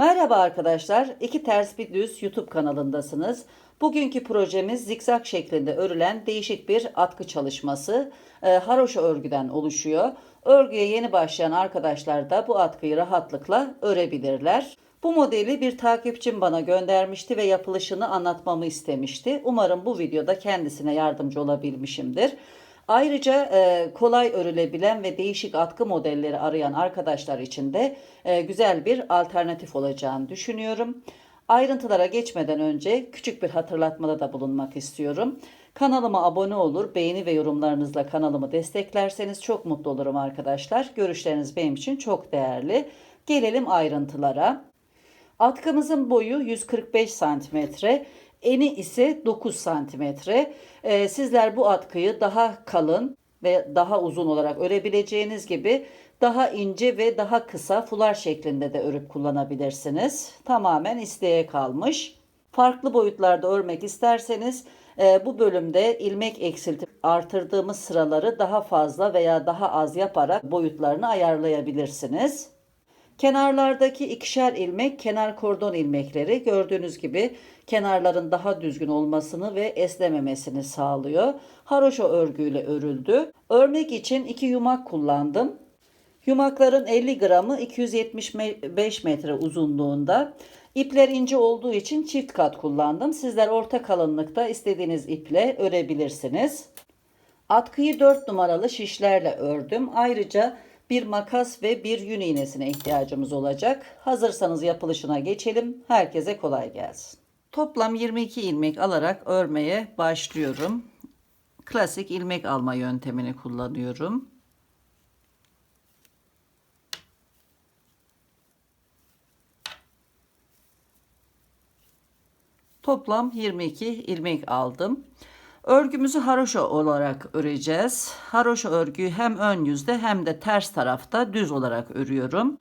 Merhaba arkadaşlar. İki Ters Bir Düz YouTube kanalındasınız. Bugünkü projemiz zikzak şeklinde örülen değişik bir atkı çalışması. E, haroşa örgüden oluşuyor. Örgüye yeni başlayan arkadaşlar da bu atkıyı rahatlıkla örebilirler. Bu modeli bir takipçim bana göndermişti ve yapılışını anlatmamı istemişti. Umarım bu videoda kendisine yardımcı olabilmişimdir. Ayrıca e, kolay örülebilen ve değişik atkı modelleri arayan arkadaşlar için de e, güzel bir alternatif olacağını düşünüyorum. Ayrıntılara geçmeden önce küçük bir hatırlatmada da bulunmak istiyorum. Kanalıma abone olur, beğeni ve yorumlarınızla kanalımı desteklerseniz çok mutlu olurum arkadaşlar. Görüşleriniz benim için çok değerli. Gelelim ayrıntılara. Atkımızın boyu 145 santimetre, eni ise 9 santimetre. Ee, sizler bu atkıyı daha kalın ve daha uzun olarak örebileceğiniz gibi daha ince ve daha kısa fular şeklinde de örüp kullanabilirsiniz. Tamamen isteğe kalmış. Farklı boyutlarda örmek isterseniz e, bu bölümde ilmek eksiltip artırdığımız sıraları daha fazla veya daha az yaparak boyutlarını ayarlayabilirsiniz. Kenarlardaki ikişer ilmek kenar kordon ilmekleri gördüğünüz gibi kenarların daha düzgün olmasını ve esnememesini sağlıyor. Haroşa örgüyle örüldü. Örnek için iki yumak kullandım. Yumakların 50 gramı 275 metre uzunluğunda. İpler ince olduğu için çift kat kullandım. Sizler orta kalınlıkta istediğiniz iple örebilirsiniz. Atkıyı 4 numaralı şişlerle ördüm. Ayrıca bir makas ve bir yün iğnesine ihtiyacımız olacak. Hazırsanız yapılışına geçelim. Herkese kolay gelsin. Toplam 22 ilmek alarak örmeye başlıyorum. Klasik ilmek alma yöntemini kullanıyorum. Toplam 22 ilmek aldım. Örgümüzü haroşa olarak öreceğiz. Haroşa örgüyü hem ön yüzde hem de ters tarafta düz olarak örüyorum.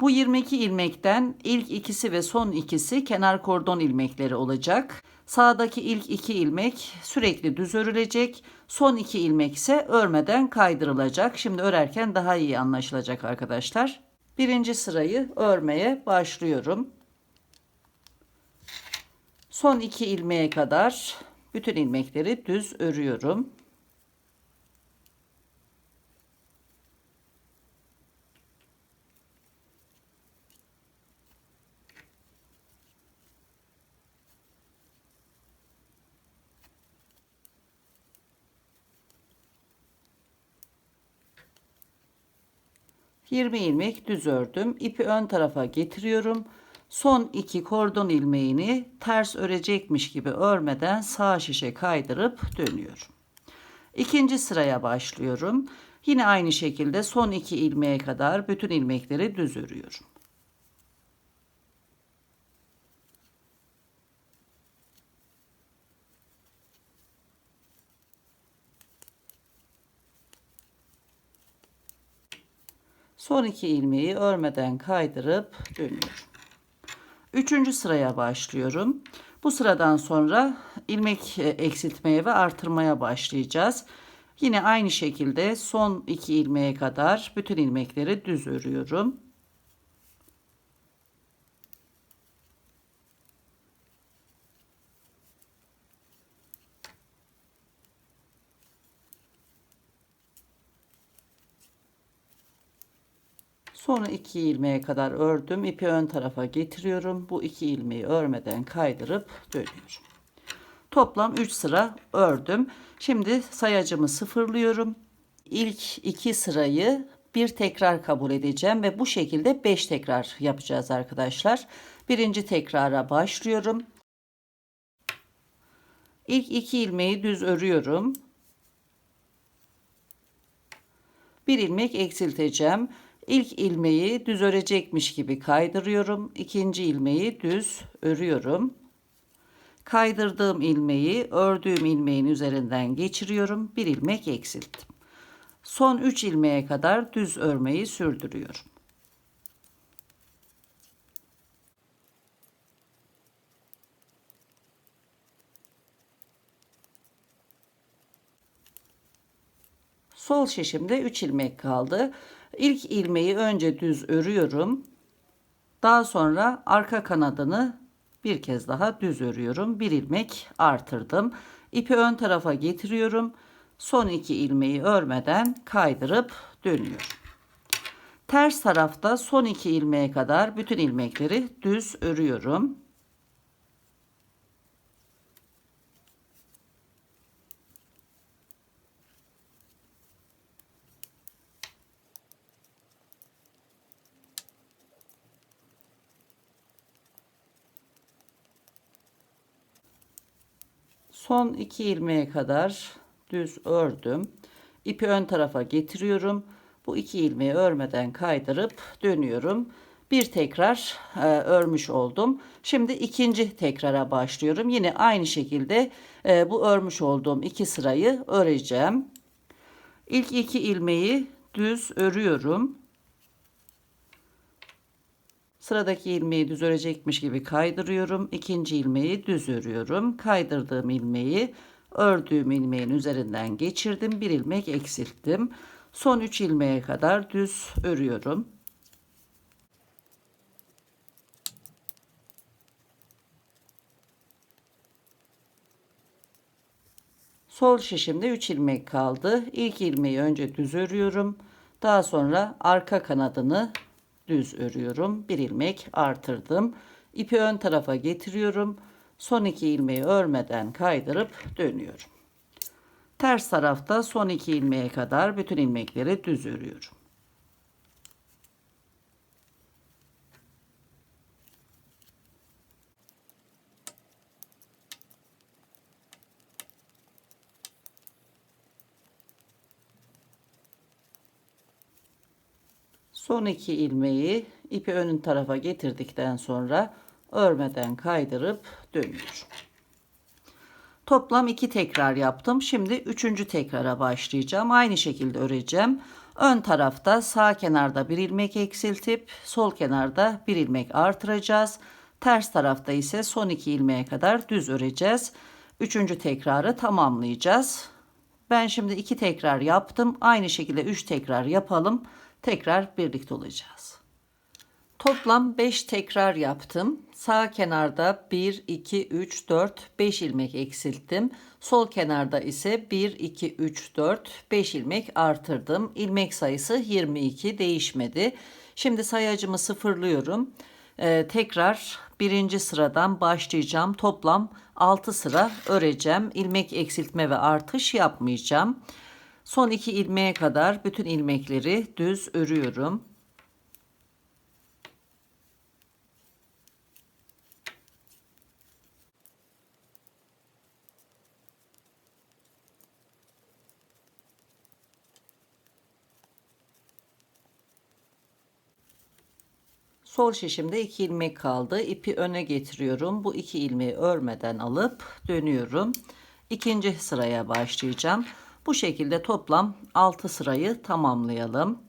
Bu 22 ilmekten ilk ikisi ve son ikisi kenar kordon ilmekleri olacak. Sağdaki ilk iki ilmek sürekli düz örülecek. Son iki ilmek ise örmeden kaydırılacak. Şimdi örerken daha iyi anlaşılacak arkadaşlar. Birinci sırayı örmeye başlıyorum. Son iki ilmeğe kadar bütün ilmekleri düz örüyorum. Yirmi ilmek düz ördüm. İpi ön tarafa getiriyorum. Son iki kordon ilmeğini ters örecekmiş gibi örmeden sağ şişe kaydırıp dönüyorum. İkinci sıraya başlıyorum. Yine aynı şekilde son iki ilmeğe kadar bütün ilmekleri düz örüyorum. Son iki ilmeği örmeden kaydırıp dönüyorum. Üçüncü sıraya başlıyorum. Bu sıradan sonra ilmek e, eksiltmeye ve artırmaya başlayacağız. Yine aynı şekilde son iki ilmeğe kadar bütün ilmekleri düz örüyorum. Sonra iki ilmeğe kadar ördüm. İpi ön tarafa getiriyorum. Bu iki ilmeği örmeden kaydırıp dönüyorum. Toplam 3 sıra ördüm. Şimdi sayacımı sıfırlıyorum. İlk iki sırayı bir tekrar kabul edeceğim ve bu şekilde 5 tekrar yapacağız arkadaşlar. Birinci tekrara başlıyorum. İlk iki ilmeği düz örüyorum. Bir ilmek eksilteceğim. İlk ilmeği düz örecekmiş gibi kaydırıyorum. İkinci ilmeği düz örüyorum. Kaydırdığım ilmeği ördüğüm ilmeğin üzerinden geçiriyorum. Bir ilmek eksilttim. Son 3 ilmeğe kadar düz örmeyi sürdürüyorum. Sol şişimde 3 ilmek kaldı. İlk ilmeği önce düz örüyorum. Daha sonra arka kanadını bir kez daha düz örüyorum. Bir ilmek artırdım. İpi ön tarafa getiriyorum. Son iki ilmeği örmeden kaydırıp dönüyorum. Ters tarafta son iki ilmeğe kadar bütün ilmekleri düz örüyorum. Son iki ilmeğe kadar düz ördüm. İpi ön tarafa getiriyorum. Bu iki ilmeği örmeden kaydırıp dönüyorum. Bir tekrar e, örmüş oldum. Şimdi ikinci tekrara başlıyorum. Yine aynı şekilde e, bu örmüş olduğum iki sırayı öreceğim. İlk iki ilmeği düz örüyorum. Sıradaki ilmeği düz örecekmiş gibi kaydırıyorum. İkinci ilmeği düz örüyorum. Kaydırdığım ilmeği ördüğüm ilmeğin üzerinden geçirdim. Bir ilmek eksilttim. Son 3 ilmeğe kadar düz örüyorum. Sol şişimde 3 ilmek kaldı. İlk ilmeği önce düz örüyorum. Daha sonra arka kanadını düz örüyorum. Bir ilmek artırdım. İpi ön tarafa getiriyorum. Son iki ilmeği örmeden kaydırıp dönüyorum. Ters tarafta son iki ilmeğe kadar bütün ilmekleri düz örüyorum. Son iki ilmeği ipi önün tarafa getirdikten sonra örmeden kaydırıp dönüyorum. Toplam iki tekrar yaptım. Şimdi üçüncü tekrara başlayacağım. Aynı şekilde öreceğim. Ön tarafta sağ kenarda bir ilmek eksiltip sol kenarda bir ilmek artıracağız. Ters tarafta ise son iki ilmeğe kadar düz öreceğiz. Üçüncü tekrarı tamamlayacağız. Ben şimdi iki tekrar yaptım. Aynı şekilde üç tekrar yapalım. Tekrar birlikte olacağız. Toplam 5 tekrar yaptım. Sağ kenarda 1, 2, 3, 4, 5 ilmek eksilttim. Sol kenarda ise 1, 2, 3, 4, 5 ilmek artırdım. İlmek sayısı 22 değişmedi. Şimdi sayacımı sıfırlıyorum. Ee, tekrar birinci sıradan başlayacağım. Toplam 6 sıra öreceğim. İlmek eksiltme ve artış yapmayacağım. Son iki ilmeğe kadar bütün ilmekleri düz örüyorum. Sol şişimde iki ilmek kaldı. İpi öne getiriyorum. Bu iki ilmeği örmeden alıp dönüyorum. İkinci sıraya başlayacağım. Bu şekilde toplam 6 sırayı tamamlayalım.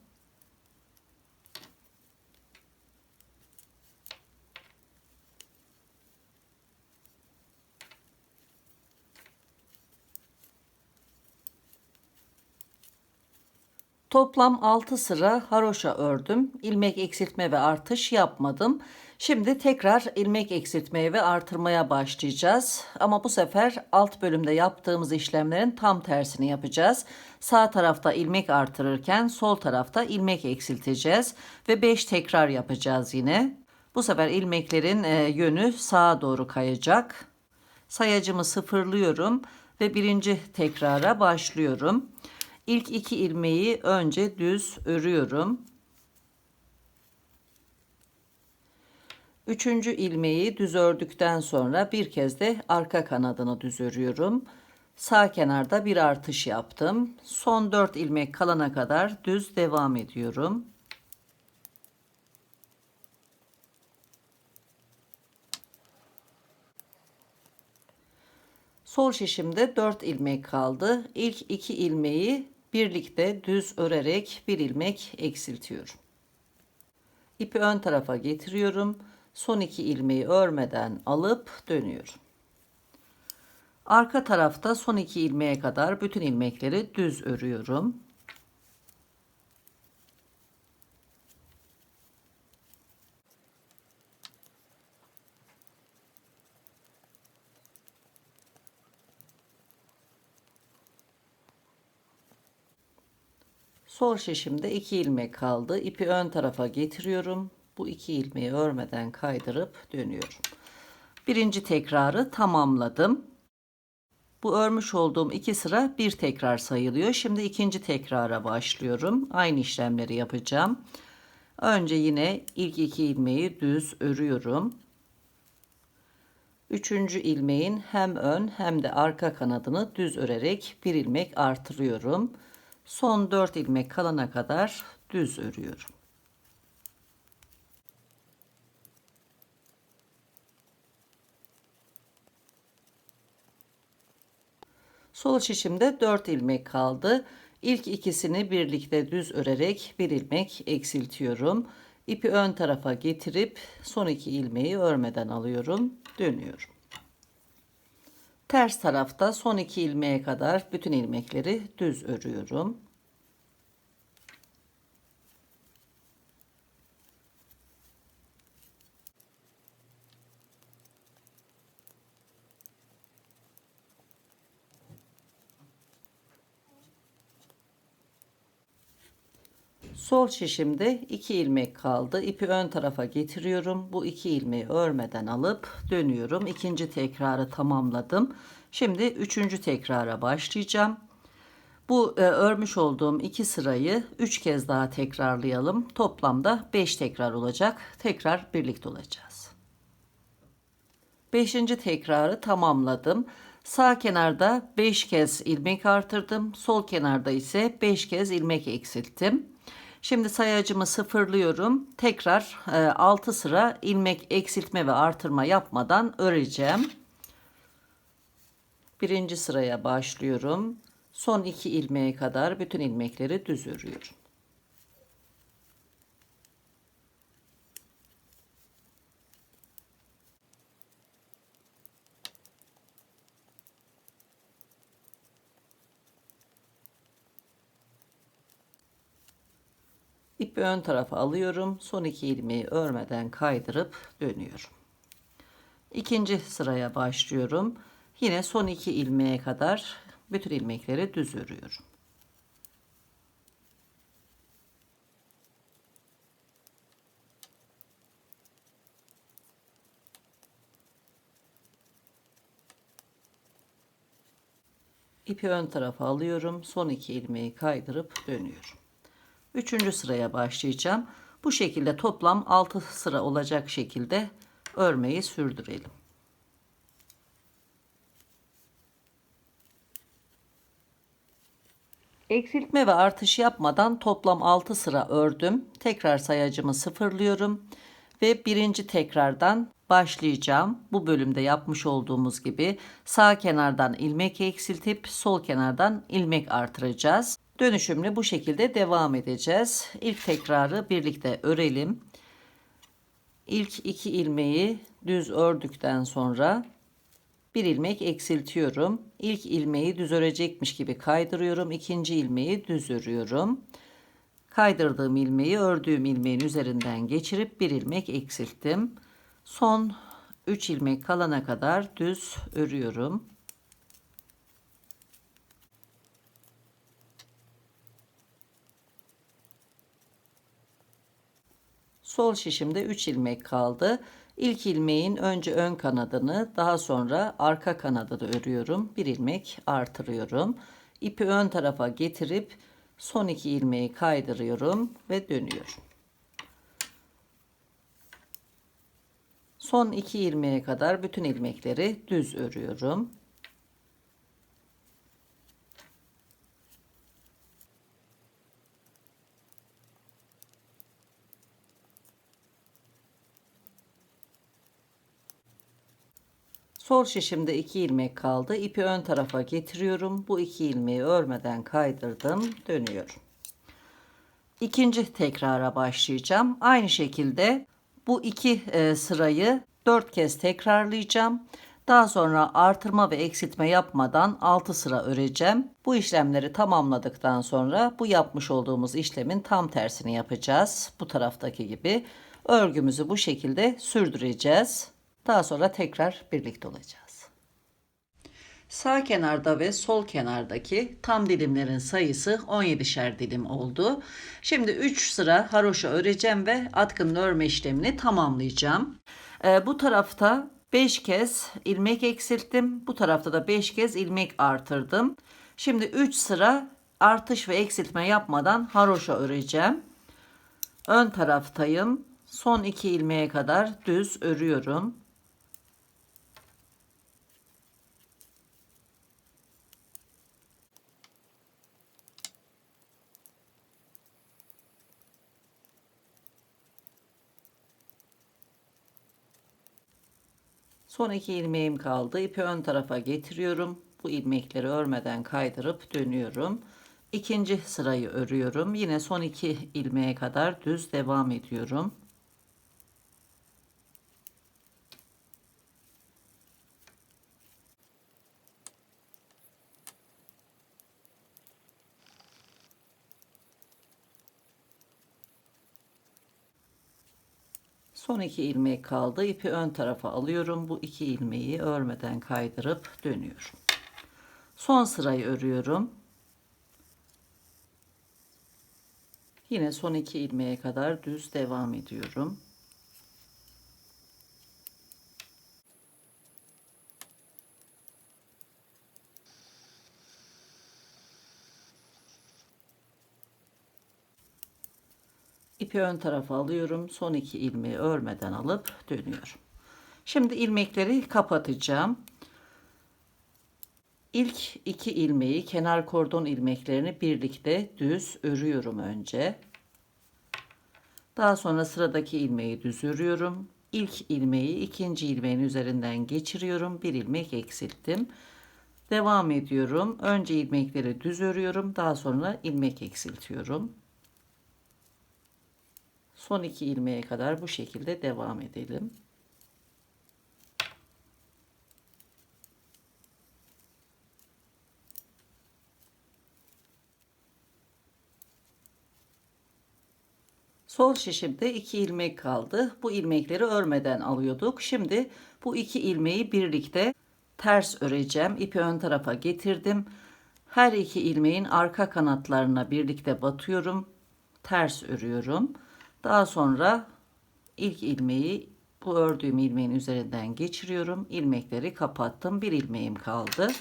Toplam 6 sıra haroşa ördüm. İlmek eksiltme ve artış yapmadım. Şimdi tekrar ilmek eksiltmeye ve artırmaya başlayacağız. Ama bu sefer alt bölümde yaptığımız işlemlerin tam tersini yapacağız. Sağ tarafta ilmek artırırken sol tarafta ilmek eksilteceğiz ve 5 tekrar yapacağız yine. Bu sefer ilmeklerin e, yönü sağa doğru kayacak. Sayacımı sıfırlıyorum ve birinci tekrara başlıyorum. İlk iki ilmeği önce düz örüyorum. Üçüncü ilmeği düz ördükten sonra bir kez de arka kanadını düz örüyorum. Sağ kenarda bir artış yaptım. Son dört ilmek kalana kadar düz devam ediyorum. Sol şişimde 4 ilmek kaldı. İlk 2 ilmeği birlikte düz örerek bir ilmek eksiltiyorum. İpi ön tarafa getiriyorum. Son iki ilmeği örmeden alıp dönüyorum. Arka tarafta son iki ilmeğe kadar bütün ilmekleri düz örüyorum. Sol şişimde 2 ilmek kaldı. İpi ön tarafa getiriyorum. Bu iki ilmeği örmeden kaydırıp dönüyorum. Birinci tekrarı tamamladım. Bu örmüş olduğum iki sıra bir tekrar sayılıyor. Şimdi ikinci tekrara başlıyorum. Aynı işlemleri yapacağım. Önce yine ilk iki ilmeği düz örüyorum. Üçüncü ilmeğin hem ön hem de arka kanadını düz örerek bir ilmek artırıyorum. Son dört ilmek kalana kadar düz örüyorum. Sol şişimde 4 ilmek kaldı. İlk ikisini birlikte düz örerek bir ilmek eksiltiyorum. İpi ön tarafa getirip son iki ilmeği örmeden alıyorum. Dönüyorum. Ters tarafta son iki ilmeğe kadar bütün ilmekleri düz örüyorum. Sol şişimde 2 ilmek kaldı. İpi ön tarafa getiriyorum. Bu 2 ilmeği örmeden alıp dönüyorum. İkinci tekrarı tamamladım. Şimdi üçüncü tekrara başlayacağım. Bu e, örmüş olduğum iki sırayı 3 kez daha tekrarlayalım. Toplamda 5 tekrar olacak. Tekrar birlikte olacağız. 5. tekrarı tamamladım. Sağ kenarda 5 kez ilmek artırdım. Sol kenarda ise 5 kez ilmek eksilttim. Şimdi sayacımı sıfırlıyorum. Tekrar 6 e, sıra ilmek eksiltme ve artırma yapmadan öreceğim. Birinci sıraya başlıyorum. Son iki ilmeğe kadar bütün ilmekleri düz örüyorum. İpi ön tarafa alıyorum. Son iki ilmeği örmeden kaydırıp dönüyorum. İkinci sıraya başlıyorum. Yine son iki ilmeğe kadar bütün ilmekleri düz örüyorum. İpi ön tarafa alıyorum. Son iki ilmeği kaydırıp dönüyorum. Üçüncü sıraya başlayacağım. Bu şekilde toplam 6 sıra olacak şekilde örmeyi sürdürelim. Eksiltme ve artış yapmadan toplam 6 sıra ördüm. Tekrar sayacımı sıfırlıyorum ve birinci tekrardan başlayacağım. Bu bölümde yapmış olduğumuz gibi sağ kenardan ilmek eksiltip sol kenardan ilmek artıracağız. Dönüşümlü bu şekilde devam edeceğiz. İlk tekrarı birlikte örelim. İlk iki ilmeği düz ördükten sonra bir ilmek eksiltiyorum. İlk ilmeği düz örecekmiş gibi kaydırıyorum. İkinci ilmeği düz örüyorum. Kaydırdığım ilmeği ördüğüm ilmeğin üzerinden geçirip bir ilmek eksilttim. Son 3 ilmek kalana kadar düz örüyorum. Sol şişimde 3 ilmek kaldı. İlk ilmeğin önce ön kanadını daha sonra arka kanadı da örüyorum. Bir ilmek artırıyorum. İpi ön tarafa getirip son iki ilmeği kaydırıyorum ve dönüyorum. Son iki ilmeğe kadar bütün ilmekleri düz örüyorum. Sol şişimde 2 ilmek kaldı. İpi ön tarafa getiriyorum. Bu 2 ilmeği örmeden kaydırdım. Dönüyorum. İkinci tekrara başlayacağım. Aynı şekilde bu iki e, sırayı 4 kez tekrarlayacağım. Daha sonra artırma ve eksiltme yapmadan 6 sıra öreceğim. Bu işlemleri tamamladıktan sonra bu yapmış olduğumuz işlemin tam tersini yapacağız. Bu taraftaki gibi örgümüzü bu şekilde sürdüreceğiz. Daha sonra tekrar birlikte olacağız. Sağ kenarda ve sol kenardaki tam dilimlerin sayısı 17'şer dilim oldu. Şimdi 3 sıra haroşa öreceğim ve atkının örme işlemini tamamlayacağım. Ee, bu tarafta 5 kez ilmek eksilttim. Bu tarafta da 5 kez ilmek artırdım. Şimdi 3 sıra artış ve eksiltme yapmadan haroşa öreceğim. Ön taraftayım. Son 2 ilmeğe kadar düz örüyorum. Son iki ilmeğim kaldı. İpi ön tarafa getiriyorum. Bu ilmekleri örmeden kaydırıp dönüyorum. İkinci sırayı örüyorum. Yine son iki ilmeğe kadar düz devam ediyorum. Son iki ilmek kaldı. İpi ön tarafa alıyorum. Bu iki ilmeği örmeden kaydırıp dönüyorum. Son sırayı örüyorum. Yine son iki ilmeğe kadar düz devam ediyorum. İpi ön tarafa alıyorum. Son iki ilmeği örmeden alıp dönüyorum. Şimdi ilmekleri kapatacağım. İlk iki ilmeği kenar kordon ilmeklerini birlikte düz örüyorum önce. Daha sonra sıradaki ilmeği düz örüyorum. İlk ilmeği ikinci ilmeğin üzerinden geçiriyorum. Bir ilmek eksilttim. Devam ediyorum. Önce ilmekleri düz örüyorum. Daha sonra ilmek eksiltiyorum. Son iki ilmeğe kadar bu şekilde devam edelim. Sol şişimde iki ilmek kaldı. Bu ilmekleri örmeden alıyorduk. Şimdi bu iki ilmeği birlikte ters öreceğim. İpi ön tarafa getirdim. Her iki ilmeğin arka kanatlarına birlikte batıyorum. Ters örüyorum. Daha sonra ilk ilmeği bu ördüğüm ilmeğin üzerinden geçiriyorum. İlmekleri kapattım. Bir ilmeğim kaldı.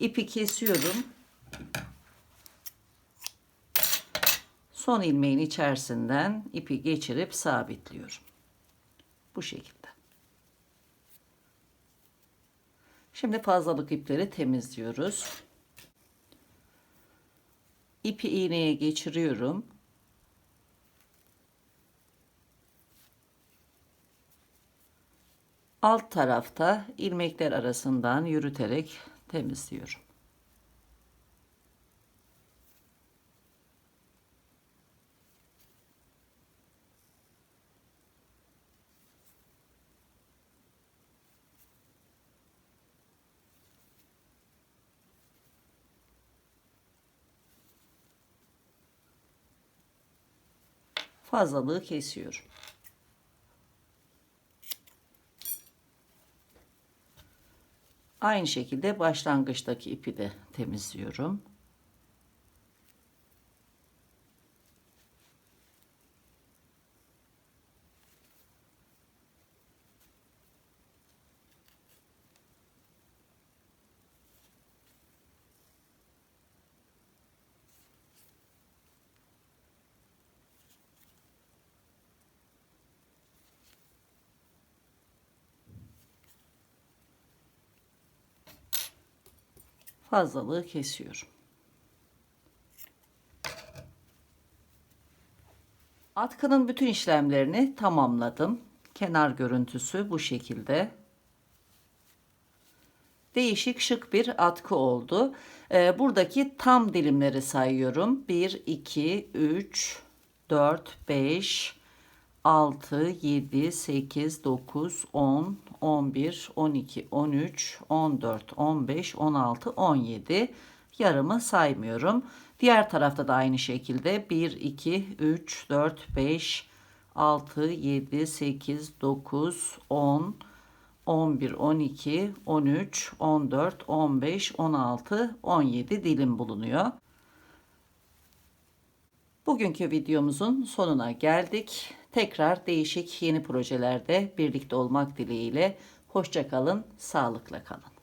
İpi kesiyorum. Son ilmeğin içerisinden ipi geçirip sabitliyorum. Bu şekilde. Şimdi fazlalık ipleri temizliyoruz. İpi iğneye geçiriyorum. Alt tarafta ilmekler arasından yürüterek temizliyorum. Fazlalığı kesiyorum. Aynı şekilde başlangıçtaki ipi de temizliyorum. Fazlalığı kesiyorum. Atkının bütün işlemlerini tamamladım. Kenar görüntüsü bu şekilde. Değişik şık bir atkı oldu. Ee, buradaki tam dilimleri sayıyorum. 1, 2, 3, 4, 5, 6, 7, 8, 9, 10, 11, 12, 13, 14, 15, 16, 17 yarımı saymıyorum. Diğer tarafta da aynı şekilde 1, 2, 3, 4, 5, 6, 7, 8, 9, 10, 11, 12, 13, 14, 15, 16, 17 dilim bulunuyor. Bugünkü videomuzun sonuna geldik. Tekrar değişik yeni projelerde birlikte olmak dileğiyle. Hoşçakalın, sağlıkla kalın.